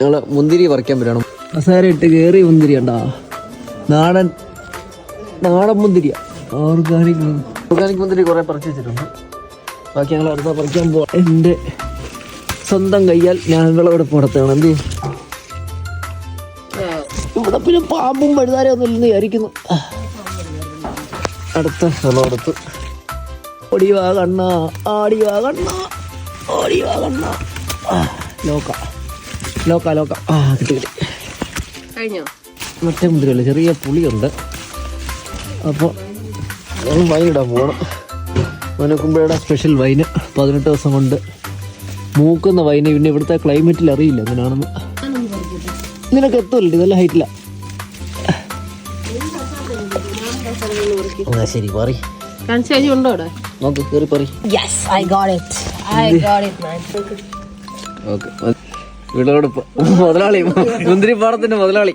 ഞങ്ങൾ മുന്തിരി പറിക്കാൻ മസാല ഇട്ട് കയറി മുന്തിരി ഉണ്ടാ നാടൻ നാടൻ മുന്തിരിയാ. ഓർഗാനിക് ഓർഗാനിക് മുന്തിരി കുറേ പറിച്ച് വെച്ചിട്ടുണ്ട്. ബാക്കി ഞങ്ങൾ അടുത്ത പറിക്കാൻ പോവാ. എന്റെ സ്വന്തം കയ്യാൽ ഞാൻ വിളവെടുപ്പ് നടത്തുകയാണ് എന്ത്? ഇവിടെ പിന്നെ പാമ്പും പഴുതാരം ഒന്നും ഇല്ലെന്ന് വിചാരിക്കുന്നു. അടുത്ത വിളവെടുത്ത് ഓടിവാ കണ്ണ. ആടിവാ കണ്ണ. ഓടിവാ കണ്ണ. ആ, ലോക്ക ലോക്ക. ആ കിട്ടി കിട്ടി. കഴിഞ്ഞോ? മറ്റേ മുന്തിരിയല്ല? ചെറിയ പുളിയുണ്ട്. അപ്പോൾ വൈനിടാൻ പോകണം മനക്കുമ്പഴയുടെ സ്പെഷ്യൽ വൈന് പതിനെട്ട് ദിവസം കൊണ്ട് മൂക്കുന്ന വൈന് പിന്നെ ഇവിടുത്തെ ക്ലൈമറ്റിൽ അറിയില്ല എങ്ങനെയാണെന്ന് നിനക്ക് എത്തുമല്ലോ ഇതെല്ലാം ഹൈറ്റില്ല എന്നാ ശരി പറി നോക്ക് കയറി പറി yes I got it I got it man okay വിളവെടുപ്പ് മുതലാളി മുന്തിരിപ്പാടത്തിന്റെ മുതലാളി.